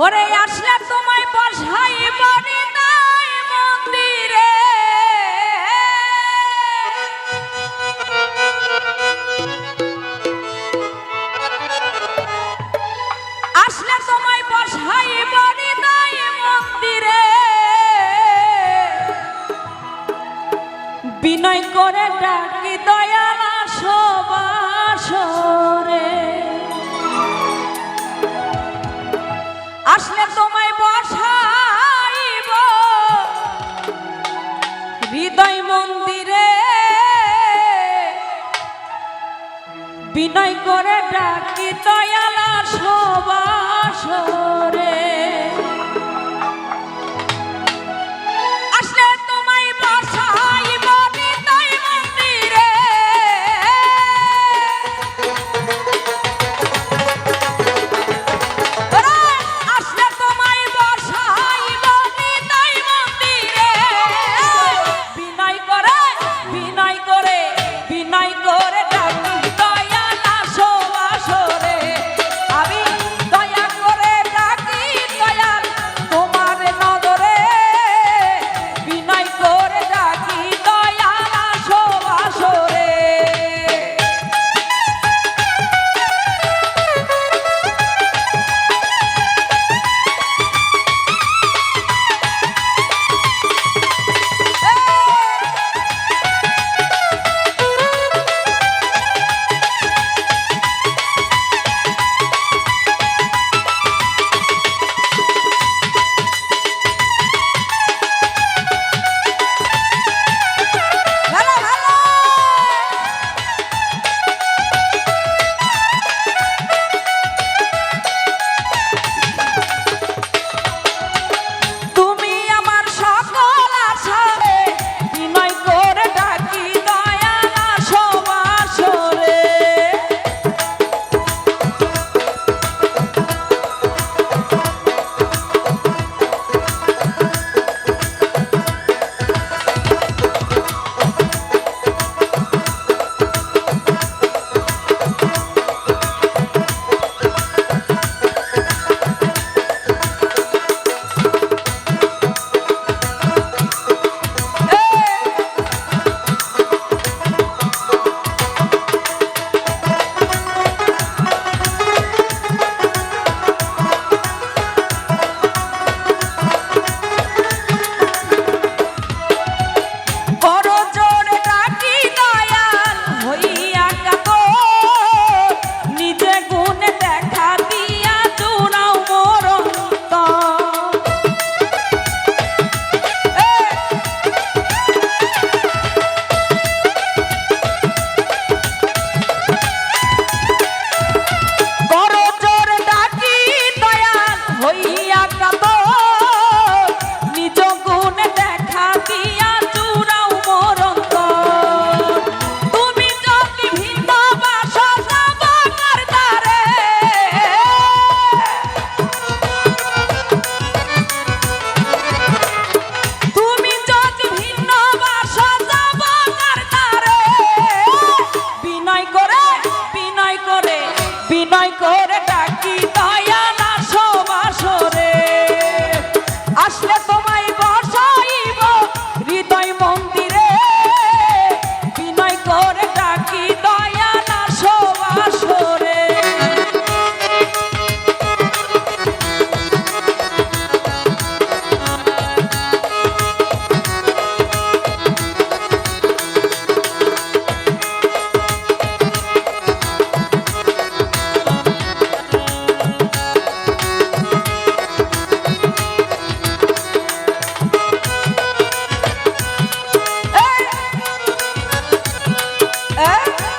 ওরে আসলে তোমায় বসাই বনি নাই মন্দিরে। আসলে তোমায় বসাই বনি নাই মন্দিরে। বিনয় করে ডাকি বিনয় করে ডাকি দয়ালা সবাসরে হ্যাঁ